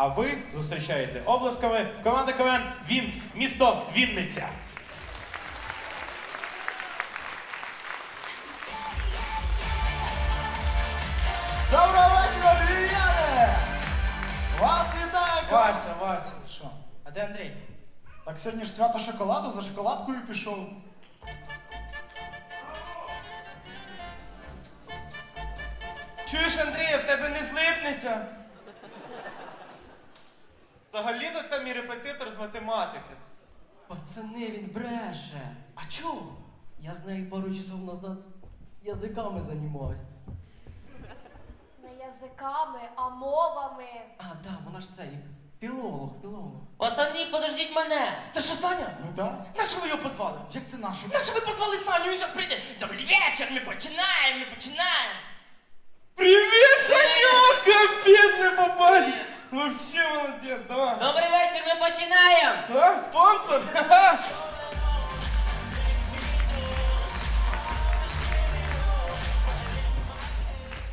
А ви зустрічаєте обласками команда КВН Вінц, місто Вінниця. Доброго вечора, львів'яни! Вас вітає! ко- Вася, Вася, що? А де Андрій? Так сьогодні ж свято шоколаду, за шоколадкою пішов. Чуєш, Андрій, в тебе не злипнеться? Взагалі-то це мій репетитор з математики. Пацани, він бреше. А чого? Я з нею пару часов назад язиками займався. Не язиками, а мовами. А, да, вона ж цей філолог, філолог. Пацани, подождіть мене! Це що, Саня? Ну так. На що ви його позвали? Як це наше? На що ви позвали Саню? Він зараз прийде. Добрий вечір, ми починаємо, ми починаємо! Привіт, Саню! Капець не побачив! Вообще молодець, давай. Добрий вечір, ми починаємо! А, спонсор? Ха-ха.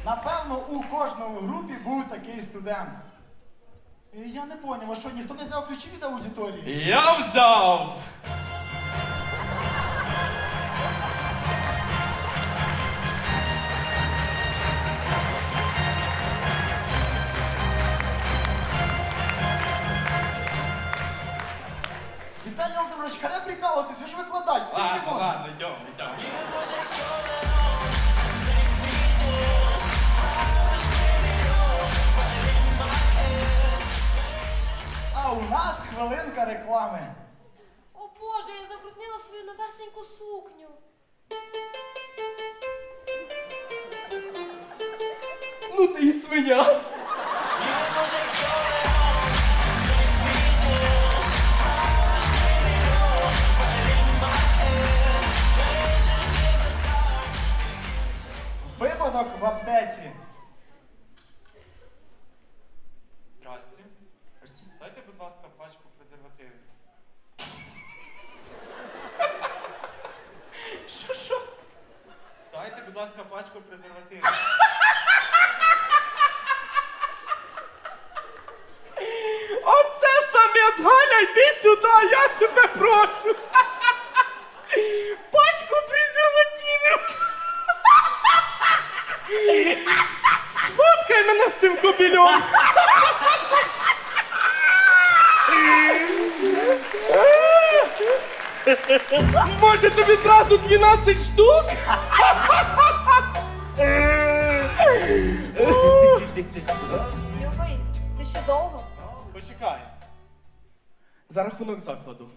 Напевно, у кожному групі був такий студент. І я не поняв, а що ніхто не взяв ключі від аудиторії? Я взяв! Прикалуватись, ви ж викладач, скільки Ладно, можна? ладно, йдемо, йдемо. А у нас хвилинка реклами. О Боже, я забруднила свою новесеньку сукню. Ну ти і свиня. Випадок в аптеці. Здрасте. Дайте, будь ласка, пачку презервативів. Що, що? Дайте, будь ласка, пачку презервативів. Оце самець Галя, йди сюди, я тебе прошу. Сфоткай мене з цим кобілем. Може тобі зразу 12 штук? Любий, ти ще довго? Почекай. За рахунок закладу.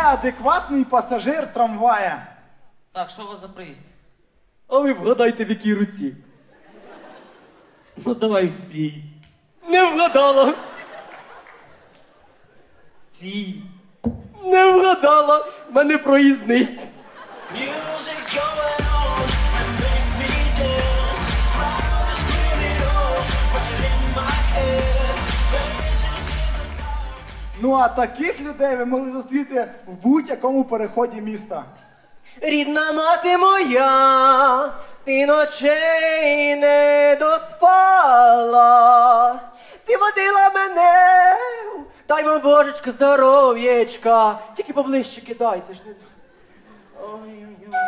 Неадекватний пасажир трамвая. Так, що у вас за приїзд? А ви вгадайте, в якій руці. Ну давай в цій. Не вгадала. В цій. Не вгадала. В мене проїзний. Ну а таких людей ви могли зустріти в будь-якому переході міста. Рідна мати моя, ти ночей не доспала. Ти водила мене, дай вам божечко здоров'ячка. Тільки поближче кидайте ж. Ой-ой-ой.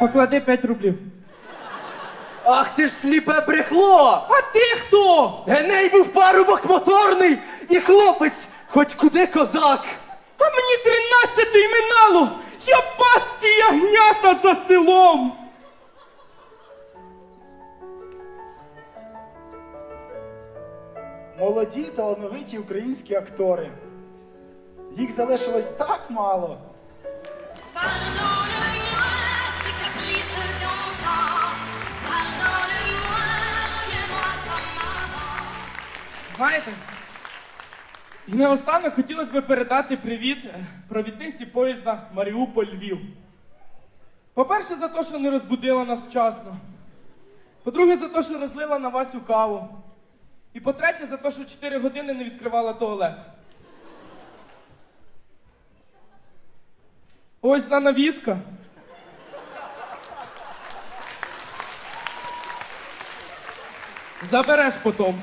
Поклади 5 рублів. Ах ти ж сліпе брехло! А ти хто? Геней був парубок моторний і хлопець, хоч куди козак. А мені тринадцятий минало! Я пас ці ягнята за селом! Молоді талановиті українські актори. Їх залишилось так мало. Знаєте, І наостанок хотілося б передати привіт провідниці поїзда Маріуполь-Львів. По-перше, за те, що не розбудила нас вчасно. По-друге, за те, що розлила на Васю каву. І по-третє, за те, що 4 години не відкривала туалет. Ось занавіска. Забереш потом.